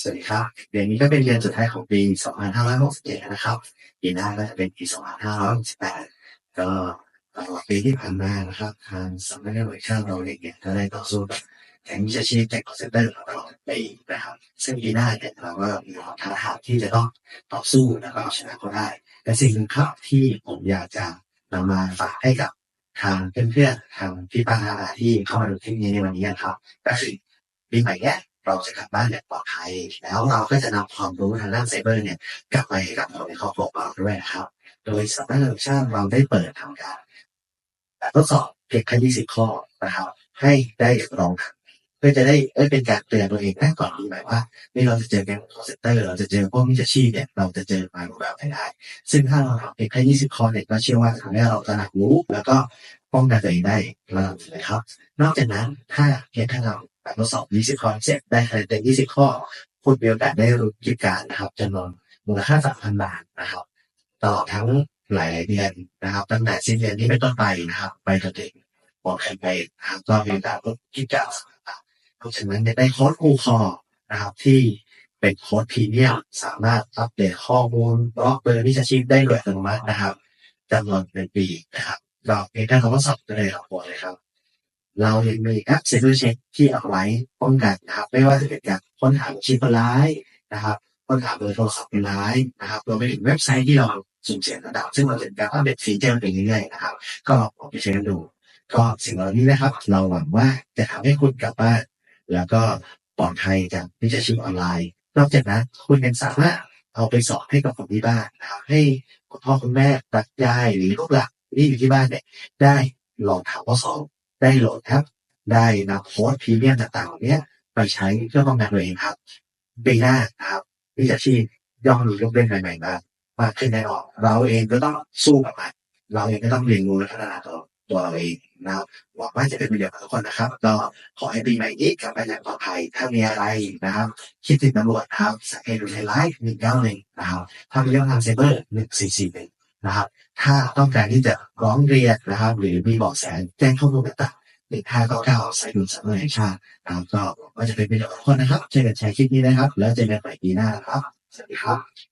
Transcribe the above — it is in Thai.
สวัสดีครับ เดือนนี้ก็เป็นเดือนสุดท้ายของปี 2567 นะครับ ปีหน้าก็จะเป็นปี 2568 ก็ตลอดปีที่ผ่านมานะครับ ทางสำนักงานตำรวจแห่งชาติเราเองเนี่ยก็ได้ต่อสู้กับแก๊งมิจฉาชีพแก๊งคอร์เซนเตอร์ตลอดปีนะครับ ซึ่งปีหน้าเนี่ยเราก็มีความท้าทายที่จะต้องต่อสู้แล้วก็เอาชนะเขาได้และสิ่งหนึ่งครับที่ผมอยากจะนำมาฝากให้กับทางเพื่อนๆทางพี่ป้าอาที่เข้ามาดูคลิปนี้ในวันนี้นะครับก็คือปีใหม่เนี้ย เราจะกลับบ้านอย่างปลอดภัย แล้วเราก็จะนำความรู้ทางด้านไซเบอร์เนี่ยกลับไปให้กับคนในครอบครัวเราด้วยนะครับ โดยสำนักงานตำรวจแห่งชาติเราได้เปิดทำการแบบทดสอบเพียงแค่20 ข้อนะครับ ให้ได้ลองทำเพื่อจะได้เอ้ยเป็นการเตือนตัวเองได้ก่อนปีใหมว่านี่เราจะเจอแก๊งคอร์เซ็นเตอร์เราจะเจอพวกมิจฉาชีพเนี่ยเราจะเจอมารูปแบบไหนได้ ซึ่งถ้าเราทำเพียงแค่20ข้อเนี่ยก็เชื่อว่าทำให้เราตระหนักรู้ แล้วก็ป้องกันตัวเองได้ระดับนึงนะครับ นอกจากนั้นถ้าเพียงแค่เรา แบบทดสอบ20 ข้อเสร็จได้คะแนนเต็ม20 ข้อ คุณมีโอกาสได้รู้กิจการนะครับจำนวนมูลค่า 3,000 บาทนะครับตลอดทั้งหลาย ๆ เดือนนะครับตั้งแต่สิ้นเดือนนี้เป็นต้นไปนะครับ ไปจนถึงหมดแคมเปญนะครับก็มีโอกาสลดกิจการต่างๆนอกจากนั้นได้โค้ดคูคอนะครับที่เป็นโค้ดพรีเมียมสามารถอัปเดตข้อมูลบล็อกเบอร์วิชาชีพได้โดยอัตโนมัตินะครับจำนวนเป็นปีนะครับเราเพียงแค่คำว่าสอบก็ได้รับผลเลยครับ เรายังมีแอป Security Check ที่เอาไว้ป้องกันนะครับ ไม่ว่าจะเป็นการค้นหาชีคนร้ายนะครับค้นหาเบอร์โทรศัพท์ร้ายนะครับรวมไปถึงเว็บไซต์ที่เราสุ่มเสี่ยงระดับ ซึ่งเราจะมีการอัปเดตฟีเจอร์ไปเรื่อยๆนะครับ ก็ลองไปใช้กันดู ก็สิ่งเหล่านี้นะครับ เราหวังว่าจะทำให้คุณกลับบ้านแล้วก็ปลอดภัยจากมิจฉาชีพออนไลน์ นอกจากนั้นคุณยังสามารถเอาไปสอนให้กับคนที่บ้านนะครับให้คุณพ่อคุณแม่ตายายหรือลูกหลานที่อยู่ที่บ้านเนี่ยได้ลองถามข้อสอบ ได้โหลดครับ ได้นำโค้ดพรีเมียมต่างๆเหล่านี้ไปใช้เพื่อป้องกันตัวเองครับปีหน้าครับวิชาชีพย่อมมีลูกเล่นใหม่ๆมามากขึ้นแน่นอนเราเองก็ต้องสู้กับมันเราเองก็ต้องเรียนรู้และพัฒนาตัวตัวเราเองนะครับหวังว่าจะเป็นประโยชน์กับทุกคนนะครับ ก็ขอให้ปีใหม่นี้กลับไปอย่างปลอดภัยถ้ามีอะไรนะครับ คิดถึงตำรวจครับสังเกตดูในไลฟ์หนึ่งเก้าหนึ่งนะครับถ้ามีเรื่องทางไซเบอร์หนึ่งสี่สี่หนึ่ง นะครับ ถ้าต้องการที่จะร้องเรียนนะครับ หรือมีเบาะแสแจ้งข้อมูลต่างหนึ่งห้าเก้าเก้าสายด่วนสำนักงานแห่งชาตินะครับก็ว่จะเป็นประโยชน์ทุกคนนะครับช่วยกันแชร์คลิปนี้นะครับ แล้วเจอกันใหม่ปีหน้านะครับ สวัสดีครับ